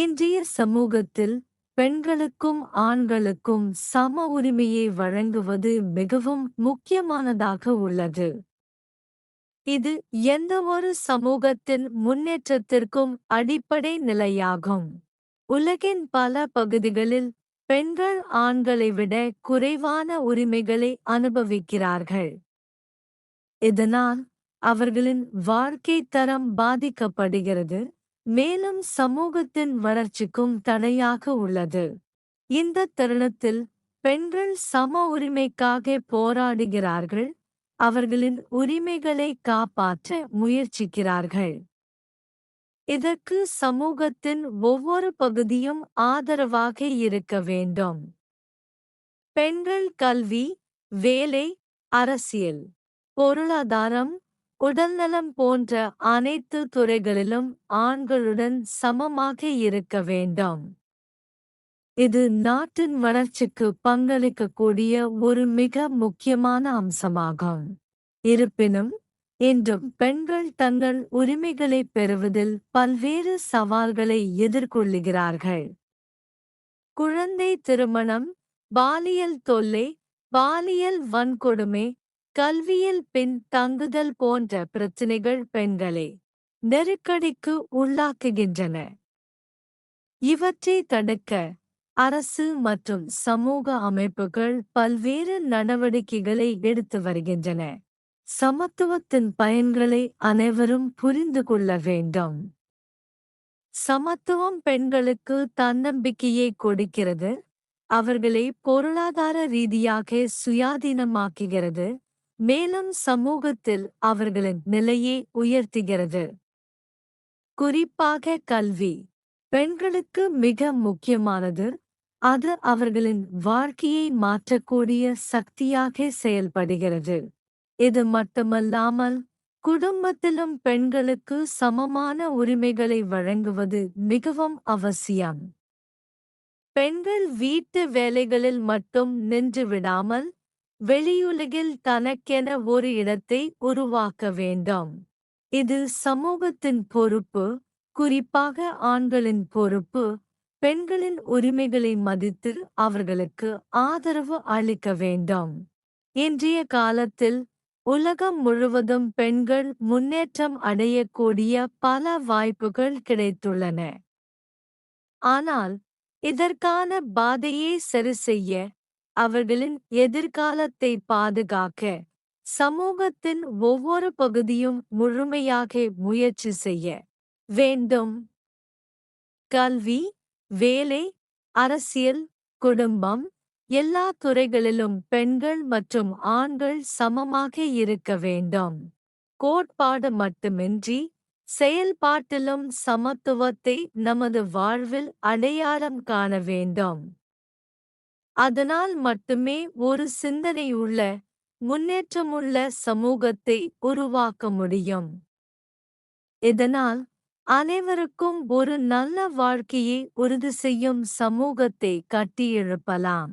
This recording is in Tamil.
இன்றைய சமூகத்தில் பெண்களுக்கும் ஆண்களுக்கும் சம உரிமையை வழங்குவது மிகவும் முக்கியமானதாக உள்ளது. இது எந்தவொரு சமூகத்தின் முன்னேற்றத்திற்கும் அடிப்படை நிலையாகும். உலகின் பல பகுதிகளில் பெண்கள் ஆண்களை விட குறைவான உரிமைகளை அனுபவிக்கிறார்கள். இதனால் அவர்களின் வாழ்க்கை தரம் பாதிக்கப்படுகிறது. மேலும் சமூகத்தின் வளர்ச்சிக்கும் தடையாக உள்ளது. இந்த தருணத்தில் பெண்கள் சம உரிமைக்காக போராடுகிறார்கள். அவர்களின் உரிமைகளை காப்பாற்ற முயற்சிக்கிறார்கள். இதற்கு சமூகத்தின் ஒவ்வொரு பகுதியும் ஆதரவாக இருக்க வேண்டும். பெண்கள் கல்வி வேலை அரசியல் பொருளாதாரம் உடல்நலம் போன்ற அனைத்து துறைகளிலும் ஆண்களுடன் சமமாக இருக்க வேண்டும். இது நாட்டின் வளர்ச்சிக்கு பங்களிக்கக்கூடிய ஒரு மிக முக்கியமான அம்சமாகும். இருப்பினும் இன்றும் பெண்கள் தங்கள் உரிமைகளை பெறுவதில் பல்வேறு சவால்களை எதிர்கொள்ளுகிறார்கள். குழந்தை திருமணம் பாலியல் தொல்லை பாலியல் வன்கொடுமை கல்வியில் பின் தங்குதல் போன்ற பிரச்சினைகள் பெண்களை நெருக்கடிக்கு உள்ளாக்குகின்றன. இவற்றை தடுக்க அரசு மற்றும் சமூக அமைப்புகள் பல்வேறு நடவடிக்கைகளை எடுத்து வருகின்றன. சமத்துவத்தின் பயன்களை அனைவரும் புரிந்து கொள்ள வேண்டும். சமத்துவம் பெண்களுக்கு தன்னம்பிக்கையை கொடுக்கிறது. அவர்களை பொருளாதார ரீதியாக சுயாதீனமாக்குகிறது. மேலும் சமூகத்தில் அவர்களின் நிலையை உயர்த்துகிறது. குறிப்பாக கல்வி. பெண்களுக்கு மிக முக்கியமானது அது அவர்களின் வாழ்க்கையை மாற்றக்கூடிய சக்தியாக செயல்படுகிறது. இது மட்டுமல்லாமல் குடும்பத்திலும் பெண்களுக்கு சமமான உரிமைகளை வழங்குவது மிகவும் அவசியம். பெண்கள் வீட்டு வேலைகளில் மட்டும் நின்று விடாமல் வெளியுலகில் தனக்கென ஒரு இடத்தை உருவாக்க வேண்டும். இது சமூகத்தின் பொறுப்பு குறிப்பாக ஆண்களின் பொறுப்பு. பெண்களின் உரிமைகளை மதித்து அவர்களுக்கு ஆதரவு அளிக்க வேண்டும். இன்றைய காலத்தில் உலகம் முழுவதும் பெண்கள் முன்னேற்றம் அடையக்கூடிய பல வாய்ப்புகள் கிடைத்துள்ளன. ஆனால் இதற்கான பாதையை சரி செய்ய அவர்களின் எதிர்காலத்தை பாதுகாக்க சமூகத்தின் ஒவ்வொரு பகுதியும் முழுமையாக முயற்சி செய்ய வேண்டும். கல்வி வேலை அரசியல் குடும்பம் எல்லா துறைகளிலும் பெண்கள் மற்றும் ஆண்கள் சமமாக இருக்க வேண்டும். கோட்பாடு மட்டுமின்றி செயல்பாட்டிலும் சமத்துவத்தை நமது வாழ்வில் அடையாளம் காண வேண்டும். அதனால் மட்டுமே ஒரு சிந்தனையுள்ள முன்னேற்றமுள்ள சமூகத்தை உருவாக்க முடியும். இதனால் அனைவருக்கும் ஒரு நல்ல வாழ்க்கையை உறுதி செய்யும் சமூகத்தை கட்டியெழுப்பலாம்.